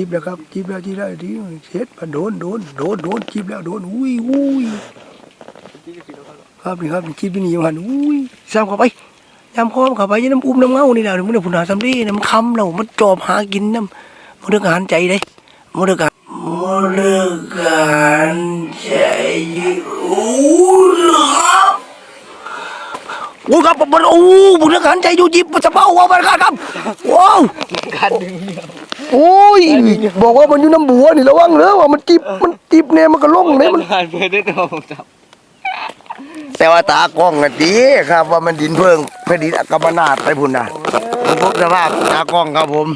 จีบแล้วครับจีบแล้วจีบแล้วดีเช็ดมาโดนโดนโดนโดนจีบแล้วโดนอุ้ยอุ้ยครับนี่ครับจีบที่นี่ยังหันอุ้ยซ้ำเข้าไปยำพร้อมเข้าไปยังน้ำอุ้มน้ำเงานี่แหละมันเดือดผุนหาสำลีน้ำคำเรามันจอบหากินน้ำมันเดือดอาหารใจเลยมันเดือดอามันเดือดอาหารใจอู้ โอ้ครับมันโอ้บุญการใจอยู่จิบจะเป้าว่ามันครับว้าวการดึงเหยื่อโอ้ยบอกว่ามันอยู่น้ำบัวนี่ระวังเด้อว่ามันจิบมันจิบเนี่ยมันก็ลงเนี่ยมันผ่านเพื่อนได้ตัวผมจับแต่ว่าตากล้องกันดีครับ ว่ามันดินเพิ่งแผ่นดินอักบนาดไปพุ่นนะผมพบสภาพตากล้องครับผม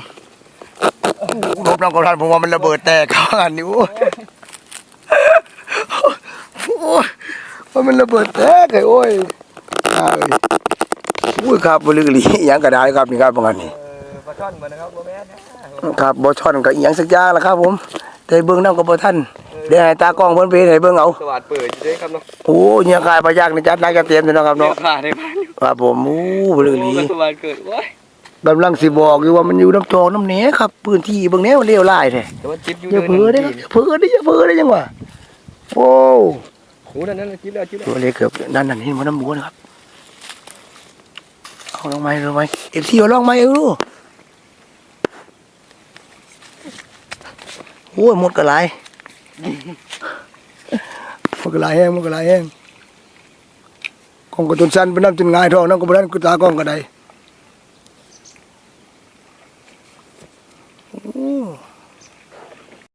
รบน้ำกระทันผมว่ามันระเบิดแตกเข้าอันนี้โอ้ยโอ้ยว่ามันระเบิดแตกเลยโอ้ย อ่าเอ้ยโอ้ยครับบริกรีอหยังกระดาษครับนี่ครับประมาณนี้เออปลาช่อนเหมือนนะครับโบแม่นนะครับบ่ช่อนกับอีหยังสักอย่างละครับ ผมแต่เบิ่งน้ำกับบ่ท่านเดี๋ยวให้ตากล้องเพิ่นไปให้เบิ่งเอาสวัสดเปิดอยู่ด้วยครับเนาะโอ้เนี่ยกายปลายากนี่จัดหนักจัดเต็มเลยเนาะครับเนาะเนาะผ่านในบ้านอยู่ครับผมโอ้บริกรีโอ้สวัสดเกิดว้ยกำลังสิบอกอยู่ว่ามันอยู่น้ำจอกน้ำเหนครับพื้นที่เบิ่งแนวมันเลวร้ายแท้แต่ว่าจิ๊บอยู่อย่าเพ้อได้ออย่าเพ้อได้ออย่าเพ้อได้อยังวะโอ้โหนั่นนั่นจิ๊บแล้วจิ๊บแล้วตัวเล็กเกือบนั่นนั่นเห็นมันน้ำบัวนะครับเองลงไม้ลงไม้เอฟซีเอาลองไม้เอาลูกโอ้ยหมดกระไรหมดกระไรแห้งหมดกระไรแห้งกองกระตุนสั้นเป็นน้ำจนง่ายทองนั่งก็บนั้นกุตากองกระไดโอ้